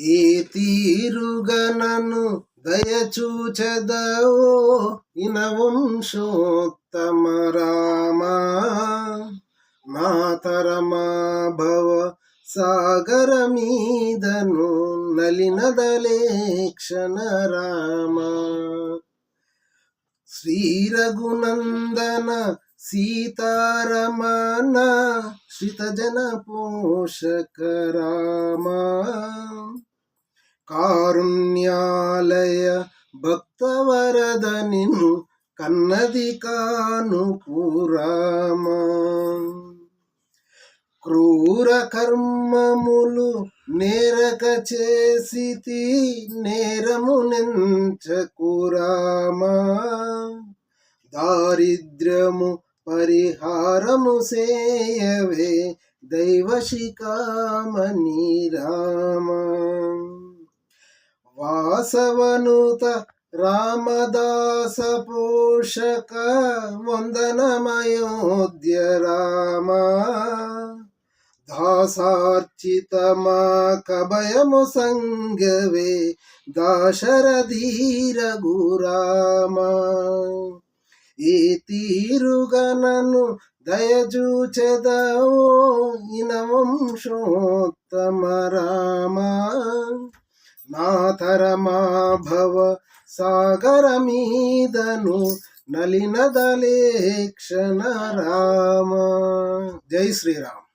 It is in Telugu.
ఈ తీరుగనను దయచూచదవో ఇనవంశోత్తమ రామ. మాతరమా భవ సాగర మీదను నలినదలేక్షణ రామ. శ్రీరఘునందన సీతారమణ శ్రితజన పోషక రామా. కారుణ్యాలయ భక్తవరద నిన్ను కన్నది కాను పురామా. క్రూర కర్మములు నేరక చేసి నేరము నెంచకురామా. దారిద్ర్యము పరిహారము సేయవే దైవశిఖామణి రామా. వాసవనుత రామదాస పోషక వందనమయోధ్య రామా దాసార్చితమా కభయము సంగవే దాశరధీర గురామ ఈ తీరుగనను దయచూచెదవో ఇన వంశోత్తమ రామా. నాథరమా భవ సాగర నలినదలేక్షణ రామ జై శ్రీరామ్